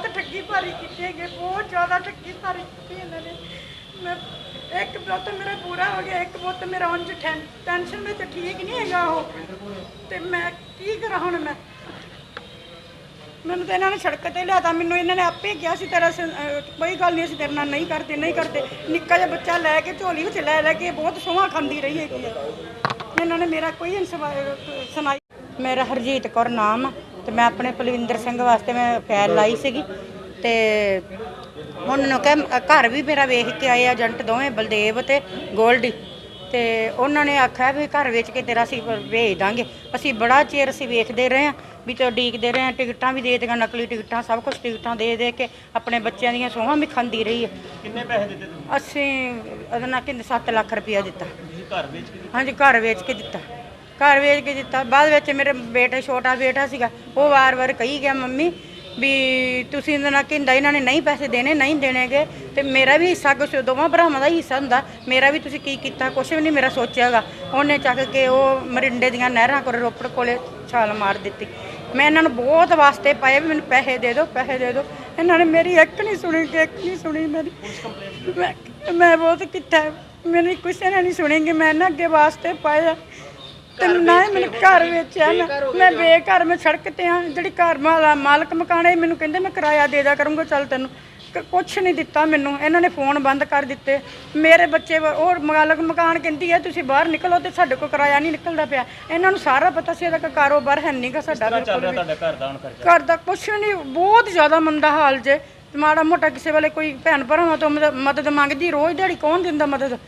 ਬਹੁਤ ਠੱਗੀ ਭਾਰੀ ਕੀਤੀ ਹੈਗੀ, ਬਹੁਤ ਜ਼ਿਆਦਾ ਠੱਗੀ ਭਾਰੀ ਕੀਤੀ ਇਹਨਾਂ ਨੇ। ਮੈਂ ਇੱਕ ਪੁੱਤ ਮੇਰਾ ਪੂਰਾ ਹੋ ਗਿਆ, ਇੱਕ ਪੁੱਤ ਮੇਰਾ ਉਂਝ ਟੈਨਸ਼ਨ ਵਿੱਚ ਠੀਕ ਨਹੀਂ ਹੈਗਾ ਉਹ। ਤੇ ਮੈਂ ਕੀ ਕਰਾਂ ਹੁਣ ਮੈਂ? ਮੈਨੂੰ ਤਾਂ ਇਹਨਾਂ ਨੇ ਸੜਕ ਤੇ ਲਿਆਤਾ, ਮੈਨੂੰ ਇਹਨਾਂ ਨੇ ਆਪੇ ਕਿਹਾ ਸੀ, ਤੇਰਾ ਕੋਈ ਗੱਲ ਨਹੀਂ, ਅਸੀਂ ਤੇਰੇ ਨਾਲ ਨਹੀਂ ਕਰਦੇ ਨਹੀਂ ਕਰਦੇ। ਨਿੱਕਾ ਜਿਹਾ ਬੱਚਾ ਲੈ ਕੇ, ਝੋਲੀ ਵਿੱਚ ਲੈ ਲੈ ਕੇ ਬਹੁਤ ਸੋਹਾਂ ਖਾਂਦੀ ਰਹੀ ਹੈਗੀ ਹੈ। ਇਹਨਾਂ ਨੇ ਮੇਰਾ ਕੋਈ ਸੁਣਾਈ। ਮੇਰਾ ਹਰਜੀਤ ਕੌਰ ਨਾਮ ਤੇ ਮੈਂ ਆਪਣੇ ਪਲਵਿੰਦਰ ਸਿੰਘ ਵਾਸਤੇ ਮੈਂ ਫੈਲ ਲਾਈ ਸੀਗੀ ਤੇ ਉਹਨਾਂ ਨੂੰ ਕਹਿ ਘਰ ਵੀ ਮੇਰਾ ਵੇਖ ਕੇ ਆਏ ਏਜੰਟ ਦੋਵੇਂ ਬਲਦੇਵ ਤੇ ਗੋਲਡੀ। ਤੇ ਉਹਨਾਂ ਨੇ ਆਖਿਆ ਵੀ ਘਰ ਵੇਚ ਕੇ ਤੇਰਾ ਅਸੀਂ ਭੇਜ ਦਾਂਗੇ। ਅਸੀਂ ਬੜਾ ਚਿਰ ਅਸੀਂ ਵੇਖਦੇ ਰਹੇ ਹਾਂ ਵੀ ਤੇ ਉਡੀਕਦੇ ਰਹੇ ਹਾਂ ਟਿਕਟਾਂ ਵੀ ਦੇ ਦਿੱਤੀਆਂ ਨਕਲੀ ਟਿਕਟਾਂ ਸਭ ਕੁਝ ਟਿਕਟਾਂ ਦੇ ਦੇ ਕੇ ਆਪਣੇ ਬੱਚਿਆਂ ਦੀਆਂ ਸੋਹਾਂ ਵੀ ਖਾਂਦੀ ਰਹੀ ਹੈ ਕਿੰਨੇ ਪੈਸੇ ਦਿੱਤੇ ਤੁਸੀਂ? ਅਸੀਂ ਉਹਦੇ ਨਾਲ ਕਿੰਨੇ 7 ਲੱਖ ਰੁਪਇਆ ਦਿੱਤਾ। ਘਰ ਵੇਚ ਕੇ ਹਾਂਜੀ ਘਰ ਵੇਚ ਕੇ ਦਿੱਤਾ। ਘਰ ਵੇਚ ਕੇ ਦਿੱਤਾ। ਬਾਅਦ ਵਿੱਚ ਮੇਰੇ ਬੇਟਾ, ਛੋਟਾ ਬੇਟਾ ਸੀਗਾ, ਉਹ ਵਾਰ-ਵਾਰ ਕਹੀ ਗਿਆ, ਮੰਮੀ, ਵੀ ਤੁਸੀਂ ਇਹਨਾਂ ਨਾਲ ਕਹਿੰਦਾ ਇਹਨਾਂ ਨੇ ਨਹੀਂ ਪੈਸੇ ਦੇਣੇ, ਨਹੀਂ ਦੇਣੇਗੇ। ਤੇ ਮੇਰਾ ਵੀ ਹਿੱਸਾ ਕੁਛ ਦੋਵਾਂ ਭਰਾਵਾਂ ਦਾ ਹੀ ਹਿੱਸਾ ਹੁੰਦਾ। ਮੇਰਾ ਵੀ ਤੁਸੀਂ ਕੀ ਕੀਤਾ, ਕੁਛ ਵੀ ਨਹੀਂ ਮੇਰਾ ਸੋਚਿਆਗਾ। ਉਹਨੇ ਚੱਕ ਕੇ ਉਹ ਮਰਿੰਡੇ ਦੀਆਂ ਨਹਿਰਾਂ ਕੋਲ, ਰੋਪੜ ਕੋਲੇ ਛਾਲ ਮਾਰ ਦਿੱਤੀ। ਮੈਂ ਇਹਨਾਂ ਨੂੰ ਬਹੁਤ ਵਾਸਤੇ ਪਾਏ ਵੀ ਮੈਨੂੰ ਪੈਸੇ ਦੇ ਦਿਓ, ਪੈਸੇ ਦੇ ਦਿਓ। ਇਹਨਾਂ ਨੇ ਮੇਰੀ ਇੱਕ ਨਹੀਂ ਸੁਣੀ ਕਿ ਇੱਕ ਨਹੀਂ ਸੁਣੀ ਮੇਰੀ। ਮੈਂ ਮੈਂ ਬਹੁਤ ਕੀਤਾ। ਮੈਨੂੰ ਕਿਸੇ ਨੇ ਨਹੀਂ ਸੁਣੀ ਕਿ ਮੈਂ ਇਹਨਾਂ ਅੱਗੇ ਵਾਸਤੇ ਪਾਇਆ। ਤੇ ਨਾ ਹੀ ਮੈਨੂੰ ਘਰ ਵੇਚਿਆ ਨਾ ਮੈਂ ਬੇਘਰ ਮੈਂ ਸੜਕ ਤੇ ਆ ਜਿਹੜੀ ਘਰ ਮਾਲਾ ਮਾਲਕ ਮਕਾਨ ਮੈਨੂੰ ਕਹਿੰਦੇ ਮੈਂ ਕਿਰਾਇਆ ਦੇ ਦਿਆ ਕਰੂੰਗਾ ਚੱਲ ਤੈਨੂੰ। ਕ- ਕੁਛ ਨਹੀਂ ਦਿੱਤਾ ਮੈਨੂੰ। ਇਹਨਾਂ ਨੇ ਫੋਨ ਬੰਦ ਕਰ ਦਿੱਤੇ। ਮੇਰੇ ਬੱਚੇ ਵ- ਉਹ ਮਾਲਕ ਮਕਾਨ ਕਹਿੰਦੀ ਹੈ ਤੁਸੀਂ ਬਾਹਰ ਨਿਕਲੋ ਤੇ ਸਾਡੇ ਕੋਲ ਕਿਰਾਇਆ ਨਹੀਂ ਨਿਕਲਦਾ ਪਿਆ। ਇਹਨਾਂ ਨੂੰ ਸਾਰਾ ਪਤਾ ਸੀ ਇਹਦਾ ਕੋਈ ਕਾਰੋਬਾਰ ਹੈ ਨਹੀਂਗਾ ਸਾਡਾ ਬਿਲਕੁਲ ਵੀ। ਤੁਹਾਡਾ ਘਰ ਦਾ ਹੁਣ ਖਰਚਾ? ਘਰ ਦਾ ਕੁਛ ਨਹੀਂ ਬਹੁਤ ਜ਼ਿਆਦਾ ਮੰਦਾ ਹਾਲ ਜੇ। ਤੇ ਮਾੜਾ ਮੋਟਾ ਕਿਸੇ ਵੇਲੇ ਕੋਈ ਭੈਣ ਭਰਾਵਾਂ ਤੋਂ ਮਦਦ- ਮਦਦ ਮੰਗਦੀ ਰੋਜ਼ ਦਿਹਾੜੀ ਕੌਣ ਦਿੰਦਾ ਮਦਦ?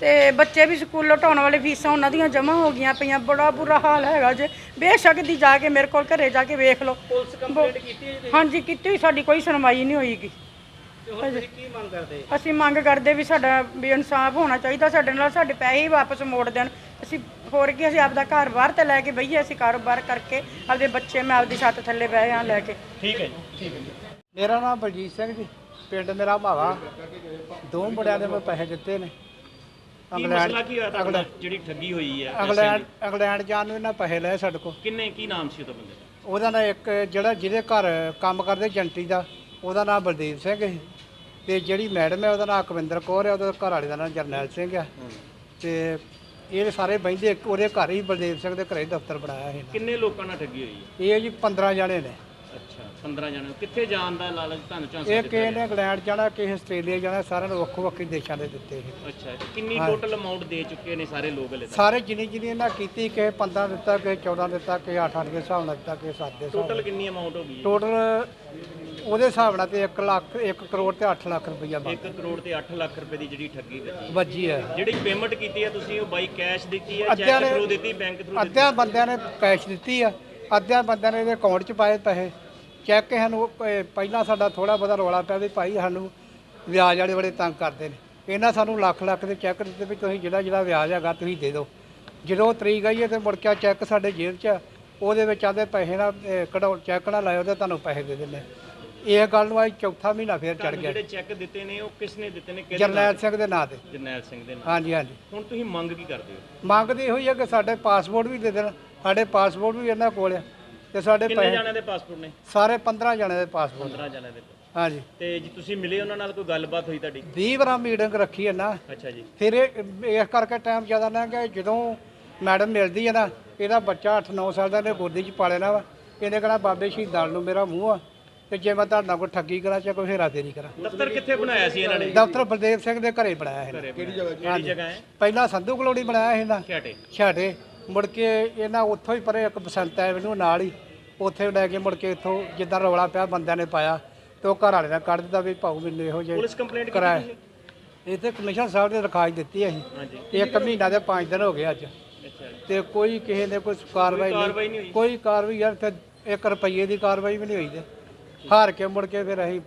ਤੇ ਬੱਚੇ ਵੀ ਸਕੂਲ ਲਟਾਉਣ ਵਾਲੇ ਫੀਸਾਂ ਉਹਨਾਂ ਦੀਆਂ ਜਮ੍ਹਾਂ ਹੋ ਗਈਆਂ ਪਈਆਂ। ਬੜਾ ਬੁਰਾ ਹਾਲ ਹੈਗਾ ਜੇ। ਬੇਸ਼ੱਕ ਦੀ ਜਾ ਕੇ ਮੇਰੇ ਕੋਲ ਘਰੇ ਜਾ ਕੇ ਵੇਖ ਲਓ। ਪੁਲਿਸ ਕੰਪਲੇਂਟ ਕੀਤੀ ਹੈ ਹਾਂਜੀ ਕੀਤੀ ਹੋਈ ਸਾਡੀ ਕੋਈ ਸੁਣਵਾਈ ਨਹੀਂ ਹੋਈਗੀ। ਤੇ ਹੁਣ ਤੁਸੀਂ ਕੀ ਮੰਗ ਕਰਦੇ? ਅਸੀਂ ਮੰਗ ਕਰਦੇ ਵੀ ਸਾਡਾ ਵੀ ਇਨਸਾਫ ਹੋਣਾ ਚਾਹੀਦਾ ਸਾਡੇ ਨਾਲ ਸਾਡੇ ਪੈਸੇ ਹੀ ਵਾਪਸ ਮੋੜ ਦੇਣ। ਅਸੀਂ ਹੋਰ ਕੀ ਅਸੀਂ ਆਪਦਾ ਘਰ ਬਾਹਰ ਤੇ ਲੈ ਕੇ ਬਈਏ ਅਸੀਂ ਕਾਰੋਬਾਰ ਕਰਕੇ ਆਪਦੇ ਬੱਚੇ ਮੈਂ ਆਪਦੀ ਛੱਤ ਥੱਲੇ ਬਹਿ ਆ ਲੈ ਕੇ। ਠੀਕ ਹੈ ਜੀ। ਠੀਕ ਹੈ ਜੀ। ਮੇਰਾ ਨਾਮ ਬਲਜੀਤ ਸਿੰਘ ਜੀ ਪਿੰਡ ਮੇਰਾ ਮਾਵਾ ਦੋ ਮੁੰਡਿਆਂ ਦੇ ਮੈਂ ਪੈਸੇ ਦਿੱਤੇ ਨੇ। ਕੀ ਮਸਲਾ ਕੀ ਹੋਇਆ ਤੁਹਾਡਾ? ਜਿਹੜੀ ਠੱਗੀ ਹੋਈ ਹੈ ਇੰਗਲੈਂਡ ਇੰਗਲੈਂਡ ਜਾਣ ਨੂੰ ਇਹਨਾਂ ਪੈਸੇ ਲਏ ਸਾਡੇ ਕੋਲ। ਕਿੰਨੇ ਕੀ ਨਾਮ ਸੀ ਉਹਦਾ ਬੰਦੇ ਦਾ? ਉਹਦਾ ਨਾਂ ਇੱਕ ਜਿਹੜਾ ਜਿਹਦੇ ਘਰ ਕੰਮ ਕਰਦੇ ਜੰਟੀ ਦਾ ਉਹਦਾ ਨਾਮ ਬਲਦੇਵ ਸਿੰਘ ਸੀ। ਤੇ ਜਿਹੜੀ ਮੈਡਮ ਹੈ ਉਹਦਾ ਨਾਮ ਅਕਵਿੰਦਰ ਕੌਰ ਹੈ ਉਹਦੇ ਘਰ ਵਾਲੇ ਦਾ ਨਾਮ ਜਰਨੈਲ ਸਿੰਘ ਆ ਤੇ ਇਹ ਸਾਰੇ ਬਹਿੰਦੇ ਉਹਦੇ ਘਰ ਹੀ ਬਲਦੇਵ ਸਿੰਘ ਦੇ ਘਰੇ ਦਫ਼ਤਰ ਬਣਾਇਆ ਸੀ ਕਿੰਨੇ ਲੋਕਾਂ ਨਾਲ ਠੱਗੀ ਹੋਈ ਹੈ ਇਹ ਜੀ 15 ਜਣੇ ਨੇ। ਅੱਛਾ 15 ਜਣੇ। ਕਿੱਥੇ ਜਾਣ ਦਾ ਲਾਲਚ ਤੁਹਾਨੂੰ ਚਾਂਸ ਇਹ ਕਿਸੇ ਨੇ ਇੰਗਲੈਂਡ ਜਾਣਾ ਕਿਸੇ ਆਸਟ੍ਰੇਲੀਆ ਜਾਣਾ ਸਾਰਿਆਂ ਨੂੰ ਵੱਖੋ ਵੱਖਰੇ ਦੇਸ਼ਾਂ ਦੇ ਦਿੱਤੇ ਸੀ। ਅੱਛਾ ਤੇ ਕਿੰਨੀ ਟੋਟਲ ਅਮਾਉਂਟ ਦੇ ਚੁੱਕੇ ਨੇ ਸਾਰੇ ਲੋਕ ਹਲੇ ਤੱਕ? ਸਾਰੇ ਜਿੰਨੀ ਜਿੰਨੀ ਇਹਨਾਂ ਕੀਤੀ ਕਿਸੇ 15 ਦਿੱਤਾ ਕਿਸੇ 14 ਦਿੱਤਾ ਕਿਸੇ 8 8 ਦੇ ਹਿਸਾਬ ਨਾਲ ਦਿੱਤਾ ਕਿਸੇ 7 ਦੇ ਹਿਸਾਬ ਟੋਟਲ ਕਿੰਨੀ ਅਮਾਉਂਟ ਹੋ ਗਈ ਟੋਟਲ ਉਹਦੇ ਹਿਸਾਬ ਨਾਲ ਤੇ 1 ਲੱਖ 1 ਕਰੋੜ ਤੇ 8 ਲੱਖ ਰੁਪਈਆ ਬਣ 1 ਕਰੋੜ ਤੇ 8 ਲੱਖ ਰੁਪਏ ਦੀ ਜਿਹੜੀ ਠੱਗੀ ਵੱਜੀ ਵੱਜੀ ਹੈ। ਜਿਹੜੀ ਪੇਮੈਂਟ ਕੀਤੀ ਹੈ ਤੁਸੀਂ ਉਹ ਬਾਈ ਕੈਸ਼ ਦਿੱਤੀ ਹੈ ਅੱਧਿਆਂ ਚੈੱਕ ਨੇ- ਥਰੂ ਦਿੱਤੀ ਬੈਂਕ ਥਰੂ ਦਿੱਤੀ? ਅੱਧਿਆਂ ਬੰਦਿਆਂ ਨੇ ਕੈਸ਼ ਦਿੱਤੀ ਆ ਅੱਧਿਆਂ ਬੰਦਿਆਂ ਨੇ ਇਹਦੇ ਅਕਾਊਂਟ 'ਚ ਪਾਏ ਪੈਸੇ। ਚੈੱਕ ਸਾਨੂੰ ਪਹਿਲਾਂ ਸਾਡਾ ਥੋੜਾ ਬਹੁਤਾ ਰੌਲਾ ਪਿਆ ਵੀ ਭਾਈ ਸਾਨੂੰ ਵਿਆਜ ਵਾਲੇ ਬੜੇ ਤੰਗ ਕਰਦੇ ਨੇ। ਇਹਨਾਂ ਸਾਨੂੰ ਲੱਖ ਲੱਖ ਦੇ ਚੈੱਕ ਦਿੱਤੇ ਵੀ ਤੁਸੀਂ ਜਿਹੜਾ ਜਿਹੜਾ ਵਿਆਜ ਹੈਗਾ ਤੁਸੀਂ ਦੇ ਦਿਓ। ਜਦੋਂ ਤਰੀਕ ਆਈ ਹੈ ਤੇ ਮੁੜ ਕੇ ਚੈੱਕ ਸਾਡੇ ਜੇਬ 'ਚ ਆ, ਉਹਦੇ ਵਿੱਚ ਆਦੇ ਪੈਸੇ ਨਾ ਅਹ, ਕਢਾਓ ਚੈੱਕ ਨਾ ਲਾਇਓ ਤੇ ਤੁਹਾਨੂੰ ਪੈਸੇ ਦੇ ਦਿੰਦੇ ਇਹ ਗੱਲ ਨੂੰ ਅੱਜ ਚੌਥਾ ਮਹੀਨਾ ਫੇਰ ਚੜ ਤੁਹਾਨੂੰ ਗਿਆ। ਜਿਹੜੇ ਚੈੱਕ ਦਿੱਤੇ ਨੇ ਉਹ ਕਿਸ ਨੇ ਦਿੱਤੇ ਨੇ ਕਿਹਦੇ ਜਰਨੈਲ ਸਿੰਘ ਦੇ ਨਾਂ ਤੇ ਜਰਨੈਲ ਸਿੰਘ ਦੇ ਨਾਲ ਹਾਂਜੀ ਹਾਂਜੀ। ਹੁਣ ਤੁਸੀਂ ਮੰਗ ਕੀ ਕਰਦੇ ਹੋ? ਮੰਗਦੇ ਇਹੋ ਹੀ ਕਿ ਸਾਡੇ ਪਾਸਪੋਰਟ ਵੀ ਦੇ ਦੇਣ। ਸਾਡੇ ਪਾਸਪੋਰਟ ਵੀ ਇਹਨਾਂ ਕੋਲ ਆ। ਤੇ ਸਾਡੇ ਕਿੰਨੇ ਪੈਸੇ ਜਣਿਆਂ ਦੇ ਪਾਸਪੋਰਟ ਨੇ? ਸਾਰੇ 15 ਜਣੇ ਦੇ ਪਾਸਪੋਰਟ 15 ਜਣਿਆਂ ਦੇ ਹਾਂਜੀ। ਤੇ ਜੀ ਤੁਸੀਂ ਮਿਲੇ ਉਹਨਾਂ ਨਾਲ ਕੋਈ ਗੱਲਬਾਤ ਹੋਈ ਤੁਹਾਡੀ? 20 ਵਾਰਾਂ ਮੀਟਿੰਗ ਰੱਖੀ ਹੈ ਨਾ। ਅੱਛਾ ਜੀ। ਫਿਰ ਇਹ ਇਸ ਕਰਕੇ ਟਾਈਮ ਜ਼ਿਆਦਾ ਲੰਘ ਗਿਆ। ਜਦੋਂ ਮੈਡਮ ਮਿਲਦੀ ਹੈ ਨਾ ਇਹਦਾ ਬੱਚਾ 8-9 ਸਾਲ ਦਾ ਨੇ ਗੋਦੀ 'ਚ ਪਾ ਲੈਣਾ ਵਾ। ਇਹਨੇ ਕਹਣਾ ਬਾਬੇ ਸ਼ਹੀਦਾਂ ਨੂੰ ਮੇਰਾ ਮੂੰਹ ਆ। ਤੇ ਜੇ ਮੈਂ ਤੁਹਾਡੇ ਨਾਲ ਕੋਈ ਠੱਗੀ ਕਰਾਂ ਚਾਹੇ ਕੋਈ ਹੇਰਾ ਫੇਰੀ ਕਰਾਂ। ਦਫ਼ਤਰ ਕਿੱਥੇ ਬਣਾਇਆ ਸੀ ਇਹਨਾਂ ਨੇ? ਦਫ਼ਤਰ ਬਲਦੇਵ ਸਿੰਘ ਦੇ ਘਰੇ ਬਣਾਇਆ ਹੈ ਕਿਹੜੀ ਜਗ੍ਹਾ? ਕਿਹੜੀ ਜਗ੍ਹਾ ਹੈ? ਪਹਿਲਾਂ ਸੰਧੂ ਕਲੋੜੀ ਬਣਾਇਆ ਸੀ ਨਾ। ਖਿਆਟੇ ਛਾੜੇ ਮੁੜ ਕੇ ਇਹਨਾਂ ਉੱਥੋਂ ਹੀ ਪਰੇ ਇੱਕ ਬਸੰਤ ਐਵਨਿਊ ਨਾਲ ਹੀ ਉੱਥੇ ਲੈ ਕੇ ਮੁੜ ਕੇ ਇੱਥੋਂ ਜਿੱਦਾਂ ਰੌਲਾ ਪਿਆ ਬੰਦਿਆਂ ਨੇ ਪਾਇਆ ਤੇ ਉਹ ਘਰ ਵਾਲੇ ਨੇ ਕੱਢ ਦਿੱਤਾ ਵੀ ਭਾਊ ਮੈਨੂੰ ਇਹੋ ਜਿਹੇ ਪੁਲਿਸ ਕੰਪਲੇਂਟ ਕਰਾਇਆ? ਇੱਥੇ ਕਮਿਸ਼ਨ ਸਾਹਿਬ ਨੇ ਦਰਖਾਸਤ ਦਿੱਤੀ ਅਸੀਂ। ਇੱਕ ਮਹੀਨਾ ਦੇ 5 ਦਿਨ ਹੋ ਗਏ ਅੱਜ। ਤੇ ਕੋਈ ਕਿਸੇ ਨੇ ਕੋਈ ਕਾਰਵਾਈ ਨਹੀਂ ਕੋਈ ਕਾਰਵਾਈ ਯਾਰ ਤੇ 1 ਰੁਪਈਏ ਦੀ ਕਾਰਵਾਈ ਵੀ ਨਹੀਂ ਹੋਈ ਤੇ। ਹਾਰ ਕੇ ਮੁੜ ਕੇ ਫਿਰ ਅਸੀਂ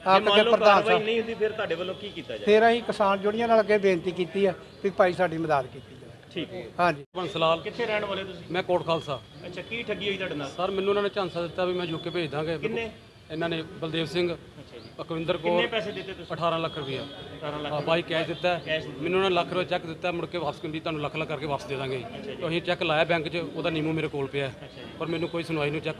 ਆਪ ਕੇ ਪ੍ਰਧਾਨ ਸਾਹਿਬ ਨਹੀਂ ਹੁੰਦੀ ਫਿਰ ਤੁਹਾਡੇ ਵੱਲੋਂ ਕੀ ਕੀਤਾ ਜਾਏ? ਫਿਰ ਅਸੀਂ ਕਿਸਾਨ ਜੁੜੀਆਂ ਨਾਲ ਅੱਗੇ ਬੇਨਤੀ ਕੀਤੀ ਆ ਵੀ ਭਾਈ ਸਾਡੀ ਮਦਦ ਕੀਤੀ ਠੀਕ ਹੈ। ਹਾਂਜੀ। ਬੰਸਲਾਲ ਕਿੱਥੇ ਰਹਿਣ ਵਾਲੇ ਤੁਸੀਂ? ਮੈਂ ਕੋਟ ਖਾਲਸਾ। ਅੱਛਾ ਕੀ ਠੱਗੀ ਹੋਈ ਤੁਹਾਡੇ ਨਾਲ? ਸਰ ਮੈਨੂੰ ਉਹਨਾਂ ਨੇ ਝਾਂਸਾ ਦਿੱਤਾ ਵੀ ਮੈਂ ਯੂਕੇ ਭੇਜ ਦਾਂਗੇ। ਕਿੰਨੇ? ਇਹਨਾਂ ਨੇ ਬਲਦੇਵ ਸਿੰਘ ਅੱਛਾ ਜੀ। ਅਕਵਿੰਦਰ ਕਿੰਨੇ ਕੌਰ ਪੈਸੇ ਦਿੱਤੇ ਤੁਸੀਂ? 18 ਲੱਖ ਰੁਪਇਆ। 18 ਲੱਖ ਹਾਂ ਬਾਈ ਕੈਸ਼ ਦਿੱਤਾ। ਮੈਨੂੰ ਉਹਨਾਂ ਨੇ ਲੱਖ ਰੁਪਏ ਚੈੱਕ ਦਿੱਤਾ ਮੁੜ ਕੇ ਵਾਪਸ ਕੰਦੀ ਤੁਹਾਨੂੰ ਲੱਖ ਲੱਖ ਕਰਕੇ ਵਾਪਸ ਦੇ ਦਾਂਗੇ। ਅਸੀਂ ਚੈੱਕ ਲਾਇਆ ਬੈਂਕ 'ਚ ਉਹਦਾ ਨੀਮੋ ਮੇਰੇ ਕੋਲ ਪਿਆ। ਹੈ। ਪਰ ਮੈਨੂੰ ਕੋਈ ਸੁਣਵਾਈ ਨਹੀਂ ਚੈੱਕ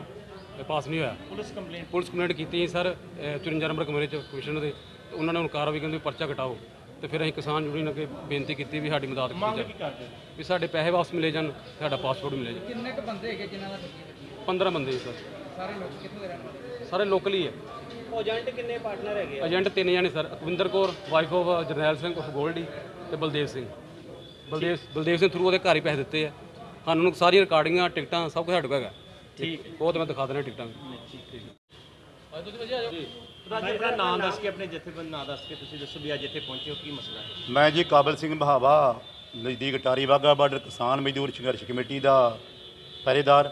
ਪਾਸ ਨਹੀਂ ਹੋਇਆ। ਪੁਲਿਸ ਕੰਪਲੇਂਟ ਪੁਲਿਸ ਕੰਪਲੇਂਟ ਕੀਤੀ ਸੀ ਸਰ ਅਹ 54 ਨੰਬਰ ਕਮਰੇ ਚ ਕਮਿਸ਼ਨਰ ਦੇ। ਉਹਨਾਂ ਨੇ ਹੁਣ ਕਾਰਵਾਈ ਕਹਿੰਦੇ ਪਰਚਾ ਘਟਾਓ। ਤੇ ਫਿਰ ਅਸੀਂ ਕਿਸਾਨ ਯੂਨੀਅਨ ਅੱਗੇ ਬੇਨਤੀ ਕੀਤੀ ਵੀ ਸਾਡੀ ਮਦਦ ਕੀਤੀ ਜਾਵੇ? ਵੀ ਸਾਡੇ ਪੈਸੇ ਵਾਪਸ ਮਿਲੇ ਜਾਣ ਸਾਡਾ ਪਾਸਪੋਰਟ ਮਿਲੇ ਜਾਵੇ ਕਿੰਨੇ ਕ ਬੰਦੇ ਹੈਗੇ ਜਿਨ੍ਹਾਂ ਦਾ 15 ਬੰਦੇ ਸਰ। ਸਾਰੇ ਲੋਕ ਕਿੱਥੋਂ ਦੇ ਰਹਿਣ ਵਾਲੇ? ਸਾਰੇ ਲੋਕਲ ਹੀ ਹੈ। ਏਜੰਟ ਕਿੰਨੇ ਪਾਰਟਨਰ ਹੈਗੇ ਏਜੰਟ ਤਿੰਨ ਜਾਣੇ sir Akwinder Kaur wife of Jarnail Singh of Goldy ਤੇ ਬਲਦੇਵ ਸਿੰਘ। ਬਲਦੇਵ ਬਲਦੇਵ ਸਿੰਘ ਥਰੂ ਉਹਦੇ ਘਰ ਹੀ ਪੈਸੇ ਦਿੱਤੇ ਆ। ਸਾਨੂੰ ਸਾਰੀਆਂ ਰਿਕਾਰਡਿੰਗਾਂ ਟਿਕਟਾਂ ਸਭ ਕੁਝ ਸਾਡੇ ਕੋਲ ਹੈਗਾ। ਠੀਕ ਉਹ ਤਾਂ ਮੈਂ ਦਿਖਾ ਦੇਣਾ ਟਿਕਟਾਂ ਰਾਜੀ ਆਪਣਾ ਨਾਮ ਦੱਸ ਕੇ, ਆਪਣੇ ਜਥੇਬੰਦ ਨਾਮ ਦੱਸ ਕੇ ਤੁਸੀਂ ਦੱਸੋ ਵੀ ਅੱਜ ਇੱਥੇ ਪਹੁੰਚੇ ਹੋ, ਕੀ ਮਸਲਾ ਹੈ? ਮੈਂ ਜੀ ਕਾਬਲ ਸਿੰਘ ਬਹਾਵਾ, ਨਜ਼ਦੀਕ ਟਾਰੀ ਵਾਹਗਾ ਬਾਰਡਰ ਕਿਸਾਨ ਮਜ਼ਦੂਰ ਸੰਘਰਸ਼ ਕਮੇਟੀ ਦਾ ਪਹਿਰੇਦਾਰ।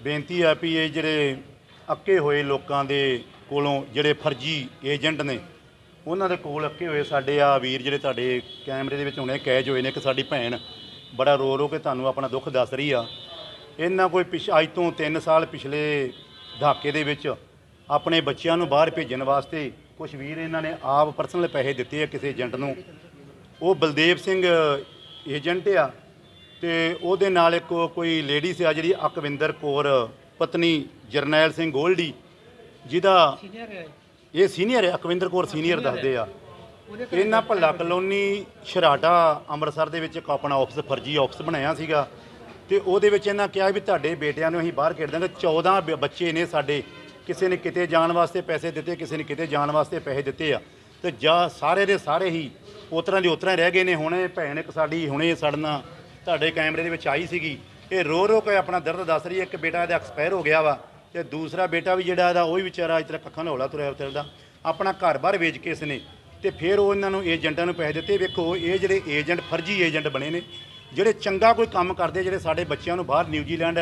ਬੇਨਤੀ ਹੈ ਵੀ ਇਹ ਜਿਹੜੇ ਅੱਕੇ ਹੋਏ ਲੋਕਾਂ ਦੇ ਕੋਲੋਂ ਜਿਹੜੇ ਫਰਜ਼ੀ ਏਜੰਟ ਨੇ, ਉਹਨਾਂ ਦੇ ਕੋਲ ਅੱਕੇ ਹੋਏ ਸਾਡੇ ਆ ਵੀਰ ਜਿਹੜੇ ਤੁਹਾਡੇ ਕੈਮਰੇ ਦੇ ਵਿੱਚ ਹੁਣੇ ਕੈਦ ਹੋਏ ਨੇ, ਇੱਕ ਸਾਡੀ ਭੈਣ, ਬੜਾ ਰੋ ਰੋ ਕੇ ਤੁਹਾਨੂੰ ਆਪਣਾ ਦੁੱਖ ਦੱਸ ਰਹੀ ਆ। ਇਹਨਾਂ ਕੋਈ ਪਿਛ, ਅੱਜ ਤੋਂ 3 ਸਾਲ ਪਿਛਲੇ ਦਹਾਕੇ ਦੇ ਵਿੱਚ ਆਪਣੇ ਬੱਚਿਆਂ ਨੂੰ ਬਾਹਰ ਭੇਜਣ ਵਾਸਤੇ ਕੁਝ ਵੀਰ ਇਹਨਾਂ ਨੇ ਆਪ ਪਰਸਨਲ ਪੈਸੇ ਦਿੱਤੇ ਆ ਕਿਸੇ ਏਜੰਟ ਨੂੰ। ਉਹ ਬਲਦੇਵ ਸਿੰਘ ਏਜੰਟ ਆ ਤੇ ਉਹਦੇ ਨਾਲ ਇੱਕ ਕੋਈ ਲੇਡੀ ਸੀ ਆ ਜਿਹੜੀ ਅਕਵਿੰਦਰ ਕੌਰ ਪਤਨੀ ਜਰਨੈਲ ਸਿੰਘ ਗੋਲਡੀ ਜਿਹਦਾ ਇਹ। ਸੀਨੀਅਰ ਹੈ ਅਕਵਿੰਦਰ ਕੌਰ ਸੀਨੀਅਰ ਦੱਸਦੇ ਆ। ਇਹਨਾਂ ਭੱਲਾ ਕਲੋਨੀ ਸ਼ਰਾਟਾ ਅੰਮ੍ਰਿਤਸਰ ਦੇ ਵਿੱਚ ਇੱਕ ਆਪਣਾ ਆਫਿਸ ਫਰਜ਼ੀ ਆਫਿਸ ਬਣਾਇਆ ਸੀਗਾ। ਤੇ ਉਹਦੇ ਵਿੱਚ ਇਹਨਾਂ ਕਿਹਾ ਵੀ ਤੁਹਾਡੇ ਬੇਟਿਆਂ ਨੂੰ ਅਸੀਂ ਬਾਹਰ ਖੇਡ ਦਾਂਗੇ। 14 ਬ- ਬੱਚੇ ਨੇ ਸਾਡੇ ਕਿਸੇ ਨੇ ਕਿਤੇ ਜਾਣ ਵਾਸਤੇ ਪੈਸੇ ਦਿੱਤੇ, ਕਿਸੇ ਨੇ ਕਿਤੇ ਜਾਣ ਵਾਸਤੇ ਪੈਸੇ ਦਿੱਤੇ ਆ। ਤੇ ਜਾਂ ਸਾਰੇ ਦੇ ਸਾਰੇ ਹੀ ਉਤਰਾਂ ਦੀ ਉਤਰਾਂ ਰਹਿ ਗਏ ਨੇ। ਹੁਣੇ ਭੈਣ ਇੱਕ ਸਾਡੀ, ਹੁਣੇ ਸੜਨਾ ਤੁਹਾਡੇ ਕੈਮਰੇ ਦੇ ਵਿੱਚ ਆਈ ਸੀਗੀ। ਇਹ ਰੋ ਰੋ ਕੇ ਆਪਣਾ ਦਰਦ ਦੱਸ ਰਹੀ ਹੈ। ਇੱਕ ਬੇਟਾ ਇਹਦਾ ਐਕਸਪਾਇਰ ਹੋ ਗਿਆ ਵਾ ਤੇ ਦੂਸਰਾ ਬੇਟਾ ਵੀ ਜਿਹੜਾ ਇਹਦਾ, ਉਹ ਵੀ ਵਿਚਾਰਾ ਇਸ ਤੱਕ ਕੱਖਾਂ ਹੌਲਾ ਤੁਰਿਆ ਫਿਰਦਾ। ਆਪਣਾ ਘਰ-ਬਾਰ ਵੇਚ ਕੇ ਇਸਨੇ ਤੇ ਫਿਰ ਉਹ ਇਹਨਾਂ ਨੂੰ ਏਜੰਟਾਂ ਨੂੰ ਪੈਸੇ ਦਿੱਤੇ। ਵੇਖੋ, ਇਹ ਜਿਹੜੇ ਏਜੰਟ, ਫਰਜ਼ੀ ਏਜੰਟ ਬਣੇ ਨੇ, ਜਿਹੜੇ ਚੰਗਾ ਕੋਈ ਕੰਮ ਕਰਦੇ ਜਿਹੜੇ ਸਾਡੇ ਬੱਚਿਆਂ ਨੂੰ ਬਾਹਰ ਨਿਊਜ਼ੀਲੈਂਡ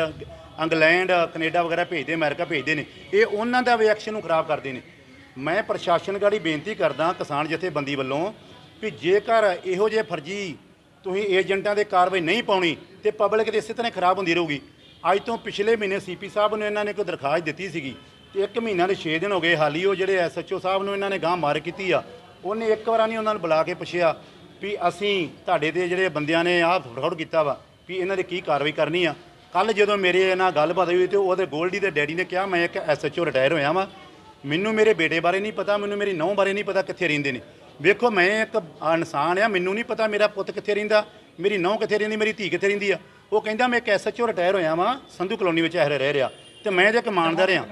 ਇੰਗਲੈਂਡ, ਕੈਨੇਡਾ ਵਗੈਰਾ ਭੇਜਦੇ, ਅਮਰੀਕਾ ਭੇਜਦੇ ਨੇ। ਇਹ ਉਹਨਾਂ ਦਾ ਵੀ ਨੂੰ ਖਰਾਬ ਕਰਦੇ ਨੇ। ਮੈਂ ਪ੍ਰਸ਼ਾਸਨ ਗਾੜੀ ਬੇਨਤੀ ਕਰਦਾ ਕਿਸਾਨ ਜਥੇਬੰਦੀ ਵੱਲੋਂ ਵੀ ਜੇਕਰ ਇਹੋ ਜਿਹੇ ਫਰਜ਼ੀ ਤੁਸੀਂ ਏਜੰਟਾਂ ਦੇ ਕਾਰਵਾਈ ਨਹੀਂ ਪਾਉਣੀ ਤੇ ਪਬਲਿਕ ਦੇ ਇਸੇ ਤਰ੍ਹਾਂ ਖਰਾਬ ਹੁੰਦੀ ਰਹੂਗੀ। ਅੱਜ ਤੋਂ ਪਿਛਲੇ ਮਹੀਨੇ ਸੀਪੀ ਸਾਹਿਬ ਨੂੰ ਇਹਨਾਂ ਨੇ ਕੋਈ ਦਰਖਾਸਤ ਦਿੱਤੀ ਸੀਗੀ ਤੇ ਇੱਕ ਮਹੀਨਾ ਦੇ 6 ਦਿਨ ਹੋ ਗਏ, ਹਾਲੀ ਉਹ ਜਿਹੜੇ ਐਸਐਚਓ ਸਾਹਿਬ ਨੂੰ ਇਹਨਾਂ ਨੇ ਗਾਂ ਮਾਰ ਕੀਤੀ ਆ, ਉਹਨੇ ਇੱਕ ਵਾਰ ਨਹੀਂ ਉਹਨਾਂ ਨੂੰ ਬੁਲਾ ਕੇ ਪੁੱਛਿਆ ਵੀ ਅਸੀਂ ਤੁਹਾਡੇ ਦੇ ਜਿਹੜੇ ਬੰਦਿਆਂ ਨੇ ਆਹ ਫਰਾਡ ਕੀਤਾ ਵਾ ਵੀ ਇਹਨਾਂ ਦੇ ਕੀ ਕਾਰਵਾਈ ਕਰਨੀ ਆ। ਕੱਲ ਜਦੋਂ ਮੇਰੇ ਨਾਲ ਗੱਲਬਾਤ ਹੋਈ ਤੇ ਉਹਦੇ ਗੋਲਡੀ ਦੇ ਡੈਡੀ ਨੇ ਕਿਹਾ, ਮੈਂ ਇੱਕ ਐਸਐਚਓ ਰਿਟਾਇਰ ਹੋਇਆ ਵਾਂ। ਮੈਨੂੰ ਮੇਰੇ ਬੇਟੇ ਬਾਰੇ ਨਹੀਂ ਪਤਾ, ਮੈਨੂੰ ਮੇਰੀ ਨੌਂ ਬਾਰੇ ਨਹੀਂ ਪਤਾ ਕਿੱਥੇ ਰਹਿੰਦੇ ਨੇ। ਵੇਖੋ, ਮੈਂ ਇੱਕ ਇਨਸਾਨ ਆ, ਮੈਨੂੰ ਨਹੀਂ ਪਤਾ ਮੇਰਾ ਪੁੱਤ ਕਿੱਥੇ ਰਹਿੰਦਾ, ਮੇਰੀ ਨੌਂ ਕਿੱਥੇ ਰਹਿੰਦੀ, ਮੇਰੀ ਧੀ ਕਿੱਥੇ ਰਹਿੰਦੀ ਆ। ਉਹ ਕਹਿੰਦਾ, ਮੈਂ ਇੱਕ ਐਸਐਚਓ ਰਿਟਾਇਰ ਹੋਇਆ ਵਾਂ, ਸੰਧੂ ਕਲੋਨੀ ਵਿੱਚ ਇਹ ਰਹਿ ਰਿਹਾ। ਤੇ ਮੈਂ ਇਹਦੇ ਕਮਾਂਡਰ ਆ।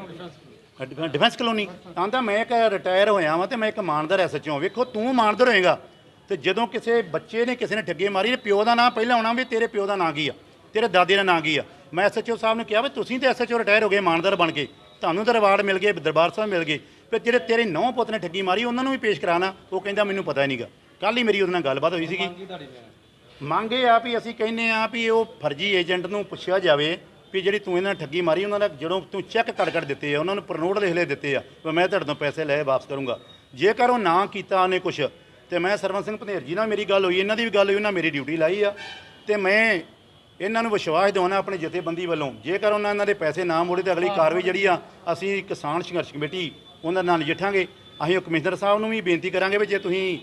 Defence- defence colony. ਕਹਿੰਦਾ ਮੈਂ ਇੱਕ ਰਿਟਾਇਰ ਹੋਇਆ ਵਾਂ ਤੇ ਮੈਂ ਇੱਕ ਇਮਾਨਦਾਰ ਐਸਐਚਓ ਵੇਖੋ, ਤੂੰ ਇਮਾਨਦਾਰ ਹੋਏਗਾ। ਤੇ ਜਦੋਂ ਕਿਸੇ ਬੱਚੇ ਨੇ ਕਿਸੇ ਨੇ ਠੱਗੇ ਮਾਰੀ, ਤੇ ਪਿਓ ਦਾ ਨਾਂ ਪਹਿਲਾਂ ਆਉਣਾ ਵੀ ਤੇਰੇ ਪਿਓ ਦਾ ਨਾਂ ਕੀ ਆ? ਤੇਰੇ ਦਾਦੇ ਦਾ ਨਾਂ ਕੀ ਆ? ਮੈਂ ਐਸਐਚਓ ਸਾਹਿਬ ਨੂੰ ਕਿਹਾ ਵੀ ਤੁਸੀਂ ਤੇ ਐਸਐਚਓ ਰਿਟਾਇਰ ਹੋ ਗਏ, ਇਮਾਨਦਾਰ ਬਣ ਕੇ। ਤੁਹਾਨੂੰ ਤਾਂ ਰਿਵਾਰਡ ਮਿਲ ਗਏ, ਦਰਬਾਰ ਸਾਹਿਬ ਮਿਲ ਗਏ। ਫਿਰ ਜਿਹੜੇ ਤੇਰੇ ਨੌ ਪੁੱਤ ਨੇ ਠੱਗੀ ਮਾਰੀ, ਉਹਨਾਂ ਨੂੰ ਵੀ ਪੇਸ਼ ਕਰਾਣਾ। ਉਹ ਕਹਿੰਦਾ ਮੈਨੂੰ ਪਤਾ ਹੀ ਨਹੀਂਗਾ ਕੱਲ ਹੀ ਮੇਰੀ ਉਹਦੇ ਨਾਲ ਗੱਲਬਾਤ ਹੋਈ ਸੀਗੀ। ਮੰਗ ਇਹ ਆ ਵੀ ਅਸੀਂ ਕਹਿੰਨੇ ਆ ਵੀ ਉਹ ਫਰਜ਼ੀ ਏਜੰਟ ਨੂੰ ਪੁੱਛਿਆ ਜਾਵੇ ਵੀ ਜਿਹੜੀ ਤੂੰ ਇਹਨਾਂ ਨਾਲ ਠੱਗੀ ਮਾਰੀ, ਉਹਨਾਂ ਦਾ ਜਦੋਂ ਤੂੰ ਚੈੱਕ ਕੱਢ ਕੱਢ ਦਿੱਤੇ ਆ, ਉਹਨਾਂ ਨੂੰ ਪ੍ਰਨੋਟ ਲਿਖ ਲੈ ਦਿੱਤੇ ਆ, ਵੀ ਮੈਂ ਤੁਹਾਡੇ ਤੋਂ ਪੈਸੇ ਲੈ ਵਾਪਸ ਕਰੂੰਗਾ। ਜੇਕਰ ਉਹ ਨਾ ਕੀਤਾ ਉਹਨੇ ਕੁਛ, ਤੇ ਮੈਂ ਸਰਵਨ ਸਿੰਘ ਭਨੇਰ ਜੀ ਨਾਲ ਮੇਰੀ ਗੱਲ ਹੋਈ, ਇਹਨਾਂ ਦੀ ਵੀ ਗੱਲ ਹੋਈ, ਉਹਨਾਂ ਮੇਰੀ ਡਿਊਟੀ ਲਾਈ ਆ। ਤੇ ਮੈਂ ਇਹਨਾਂ ਨੂੰ ਵਿਸ਼ਵਾਸ ਦਿਵਾਉਣਾ ਆਪਣੇ ਜਥੇਬੰਦੀ ਵੱਲੋਂ। ਜੇਕਰ ਉਹਨਾਂ ਇਹਨਾਂ ਦੇ ਪੈਸੇ ਨਾ ਮੋੜੇ ਤੇ ਅਗਲੀ ਕਾਰਵਾਈ ਜਿਹੜੀ ਆ ਅਸੀਂ ਕਿਸਾਨ ਸੰਘਰਸ਼ ਕਮੇਟੀ ਉਹਨਾਂ ਨਾਲ ਨਜਿੱਠਾਂਗੇ। ਅਸੀਂ ਉਹ ਕਮਿਸ਼ਨਰ ਸਾਹਿਬ ਨੂੰ ਵੀ ਬੇਨਤੀ ਕਰਾਂਗੇ ਵੀ ਜੇ ਤੁਸੀਂ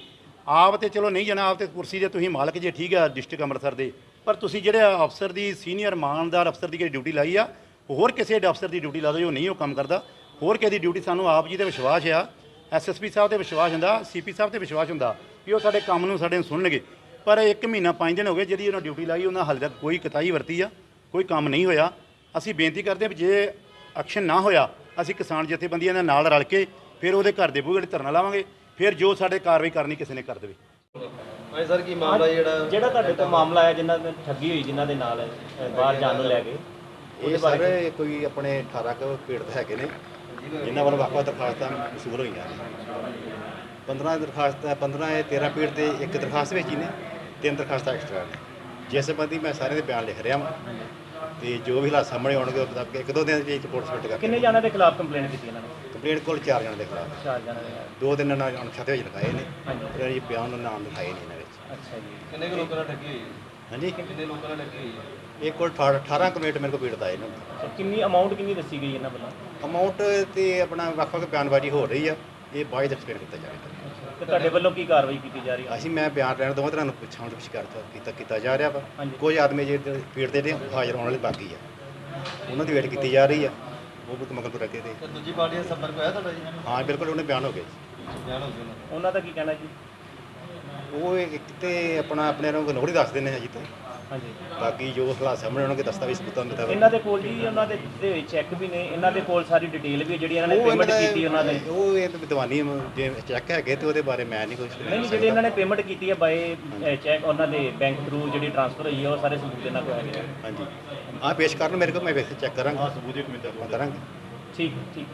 ਆਪ ਤੇ ਚਲੋ ਨਹੀਂ ਆਪ ਤੇ ਕੁਰਸੀ ਦੇ ਤੁਸੀਂ ਮਾਲਕ ਜੇ ਠੀਕ ਆ ਡਿਸਟ੍ਰਿਕਟ ਅੰਮ੍ਰਿਤਸਰ ਦੇ। ਪਰ ਤੁਸੀਂ ਜਿਹੜੇ ਅਫਸਰ ਦੀ ਸੀਨੀਅਰ ਇਮਾਨਦਾਰ ਅਫਸਰ ਦੀ ਜਿਹੜੀ ਡਿਊਟੀ ਲਾਈ ਆ ਹੋਰ ਕਿਸੇ ਅਫਸਰ ਦੀ ਡਿਊਟੀ ਲਾ ਦਿਓ ਜੋ ਨਹੀਂ ਉਹ ਕੰਮ ਕਰਦਾ। ਹੋਰ ਕਿਸੇ ਦੀ ਡਿਊਟੀ ਸਾਨੂੰ ਆਪ ਜੀ ਤੇ ਵਿਸ਼ਵਾਸ ਆ। ਐਸਐਸਪੀ ਸਾਹਿਬ ਤੇ ਵਿਸ਼ਵਾਸ ਹੁੰਦਾ ਸੀਪੀ ਸਾਹਿਬ ਤੇ ਵਿਸ਼ਵਾਸ ਹੁੰਦਾ ਵੀ ਉਹ ਸਾਡੇ ਕੰਮ ਨੂੰ ਸਾਡੇ ਸੁਣਨਗੇ। ਪਰ ਇੱਕ ਮਹੀਨਾ ਪੰਜ ਦਿਨ ਹੋ ਗਏ ਜਿਹਦੀ ਉਹਨਾਂ ਡਿਊਟੀ ਲਾਈ ਉਹਨਾਂ ਹਾਲੇ ਤੱਕ ਕੋਈ ਕਤਾਈ ਵਰਤੀ ਆ ਕੋਈ ਕੰਮ ਨਹੀਂ ਹੋਇਆ। ਅਸੀਂ ਬੇਨਤੀ ਕਰਦੇ ਹਾਂ ਵੀ ਜੇ ਐਕਸ਼ਨ ਨਾ ਹੋਇਆ ਅਸੀਂ ਕਿਸਾਨ ਜਥੇਬੰਦੀਆਂ ਦੇ ਨਾਲ ਰਲ ਕੇ ਫਿਰ ਉਹਦੇ ਘਰ ਦੇ ਬੂਹੇ ਧਰਨਾ ਲਾਵਾਂਗੇ ਫਿਰ ਜੋ ਸਾਡੇ ਕਾਰਵਾਈ ਕਰਨੀ ਕਿਸੇ ਨੇ ਕਰ ਦੇਵੇ। ਹਾਂਜੀ ਸਰ ਕੀ ਮਾਮਲਾ ਜਿਹੜਾ ਜਿਹੜਾ ਤੁਹਾਡੇ ਕੋਲ ਮਾਮਲਾ ਹੈ ਜਿਨ੍ਹਾਂ ਦੇ ਠੱਗੀ ਹੋਈ ਜਿਨ੍ਹਾਂ ਦੇ ਨਾਲ ਬਾਹਰ ਜਾਣ ਨੂੰ ਲੈ ਕੇ ਇਹ ਸਾਰੇ ਕੋਈ ਆਪਣੇ 18 ਕੁ ਪੀੜਤ ਹੈਗੇ ਨੇ। ਜਿਨ੍ਹਾਂ ਵੱਲੋਂ ਵੱਖ ਵੱਖ ਦਰਖਾਸਤਾਂ ਮਸੂਲ ਹੋਈਆਂ ਨੇ। 15 ਦਰਖਾਸਤਾਂ 15 ਇਹ 13 ਪੀੜ ਤੇ ਇੱਕ ਦਰਖਾਸਤ ਵਿੱਚ ਹੀ ਨੇ। ਤਿੰਨ ਦਰਖਾਸਤਾਂ ਐਕਸਟਰਾ ਨੇ। ਜਿਸ ਸੰਬੰਧੀ ਮੈਂ ਸਾਰੇ ਦੇ ਬਿਆਨ ਲਿਖ ਰਿਹਾ ਹਾਂ ਤੇ ਜੋ ਵੀ ਹਾਲਾਤ ਸਾਹਮਣੇ ਆਉਣਗੇ ਉਹ ਮੁਤਾਬਕ ਇੱਕ ਦੋ ਦਿਨ ਵਿੱਚ ਰਿਪੋਰਟ ਸਬਮਿਟ ਕਰ ਕਿੰਨੇ ਜਣਾਂ ਦੇ ਖਿਲਾਫ ਕੰਪਲੇਂਟ ਕੀਤੀ ਇਹਨਾਂ ਨੇ? ਕੰਪਲੇਂਟ ਕੋਲ ਚਾਰ ਜਣਾਂ ਦੇ ਖਿਲਾਫ। ਚਾਰ ਜਣਾਂ ਦੇ ਨਾਲ। ਦੋ ਦਿਨ ਨਾਲ ਅਣਖਤੇ ਵਿੱਚ ਲਿਖਾਏ ਨੇ। ਹਾਂਜੀ। ਫਿਰ ਇਹ ਬਿਆਨ ਨੂੰ ਨਾਮ ਲਿਖਾਏ ਨੇ ਇਹਨਾਂ ਵਿੱਚ। ਅੱਛਾ ਜੀ। ਕਿੰਨੇ ਕੁ ਲੋਕਾਂ ਨਾਲ ਠੱਗੀ ਹੋਈ? ਹਾਂਜੀ। ਕਿੰਨੇ ਲੋਕਾਂ ਨਾਲ ਠੱਗੀ ਹੋਈ? ਇਹ ਕੋਲ 18 ਕੰਪਲੇਂਟ ਮੇਰੇ ਕੋਲ ਪੀੜਤ ਆਏ ਨੇ। ਕਿੰਨੀ ਅਮਾਉਂਟ ਕਿੰਨੀ ਦੱਸੀ ਗਈ ਇਹਨਾਂ ਵੱਲੋਂ? ਅਮਾਉਂਟ ਤੇ ਆਪਣਾ ਵੱਖ ਵੱਖ ਬਿਆਨਬਾਜ਼ੀ ਹੋ ਰਹੀ ਆ। ਇਹ ਬਾਅਦ ਐਕਸਪਲੇਨ ਕੀਤਾ ਜਾਵੇਗਾ। ਤੇ ਤੁਹਾਡੇ ਵੱਲੋਂ ਕੀ ਕਾਰਵਾਈ ਕੀਤੀ ਜਾ ਰਹੀ ਹੈ? ਅਸੀਂ ਮੈਂ ਬਿਆਨ ਲੈਣ ਦੋਵਾਂ ਤਰ੍ਹਾਂ ਨੂੰ ਪੁੱਛਾਂ ਪੁੱਛ ਕਰਤਾ ਕੀਤਾ ਕੀਤਾ ਜਾ ਰਿਹਾ ਵਾ। ਹਾਂਜੀ। ਕੁਝ ਆਦਮੀ ਜਿਹੜੇ ਪੀੜ ਦੇ ਨੇ ਹਾਜ਼ਰ ਹੋਣ ਵਾਲੇ ਬਾਕੀ ਆ। ਉਹਨਾਂ ਦੀ ਵੇਟ ਕੀਤੀ ਜਾ ਰਹੀ ਆ। ਉਹ ਵੀ ਮਗਰ ਤੋਂ ਰੱਖੇ ਤੇ ਤੇ ਦੂਜੀ ਪਾਰਟੀ ਦਾ ਸੰਪਰਕ ਹੋਇਆ ਤੁਹਾਡਾ ਜੀ? ਹਾਂ ਬਿਲਕੁਲ ਉਹਨੇ ਬਿਆਨ ਹੋ ਗਏ ਬਿਆਨ ਹੋ ਗਿਆ। ਉਹਨਾਂ ਦਾ। ਕੀ ਕਹਿਣਾ ਜੀ? ਉਹ ਇੱਕ ਤੇ ਆਪਣਾ ਆਪਣੇ ਨੂੰ ਨੌਕਰੀ ਦੱਸਦੇ ਨੇ ਅਜੇ ਤੇ। ਹਾਂਜੀ। ਬਾਕੀ ਜੋ ਹਾਲਾਤ ਸਾਹਮਣੇ ਉਹਨਾਂ ਦੇ ਦਸਤਾਵੇਜ਼ ਸਬੂਤਾਂ ਦੇ ਮੁਤਾਬਕ ਇਹਨਾਂ ਦੇ ਕੋਲ ਜੀ ਉਹਨਾਂ ਦੇ ਦੇ ਚੈੱਕ ਵੀ ਨੇ ਇਹਨਾਂ ਦੇ ਕੋਲ ਸਾਰੀ ਡਿਟੇਲ ਵੀ ਹੈ ਜਿਹੜੀ ਇਹਨਾਂ ਨੇ ਉਹ ਪੇਮੈਂਟ ਕੀਤੀ ਉਹਨਾਂ ਦੇ। ਉਹ ਇਹ ਤਾਂ ਵਿਦਵਾਨੀ ਜੇ ਚੈੱਕ ਹੈਗੇ ਤੇ ਉਹਦੇ ਬਾਰੇ ਮੈਂ ਨਹੀਂ ਕੁਝ ਨਹੀਂ ਨਹੀਂ ਜਿਹੜੇ ਇਹਨਾਂ ਨੇ ਪੇਮੈਂਟ ਕੀਤੀ ਹੈ ਬਾਏ ਚੈੱਕ ਉਹਨਾਂ ਦੇ ਬੈਂਕ ਥਰੂ ਜਿਹੜੀ ਟ੍ਰਾਂਸਫਰ ਹੋਈ ਹੈ ਉਹ ਸਾਰੇ ਸਬੂਤ ਇਹਨਾਂ ਕੋਲ ਹੈਗੇ ਆ। ਹਾਂਜੀ। ਆਹ ਪੇਸ਼ ਕਰਨ ਮੇਰੇ ਕੋਲ ਮੈਂ ਵੇਖ ਚੈੱਕ ਕਰਾਂਗਾ। ਸਬੂਤ ਇੱਕ ਮਿੰਟ ਕਰਾਂਗੇ। ਠੀਕ ਠੀਕ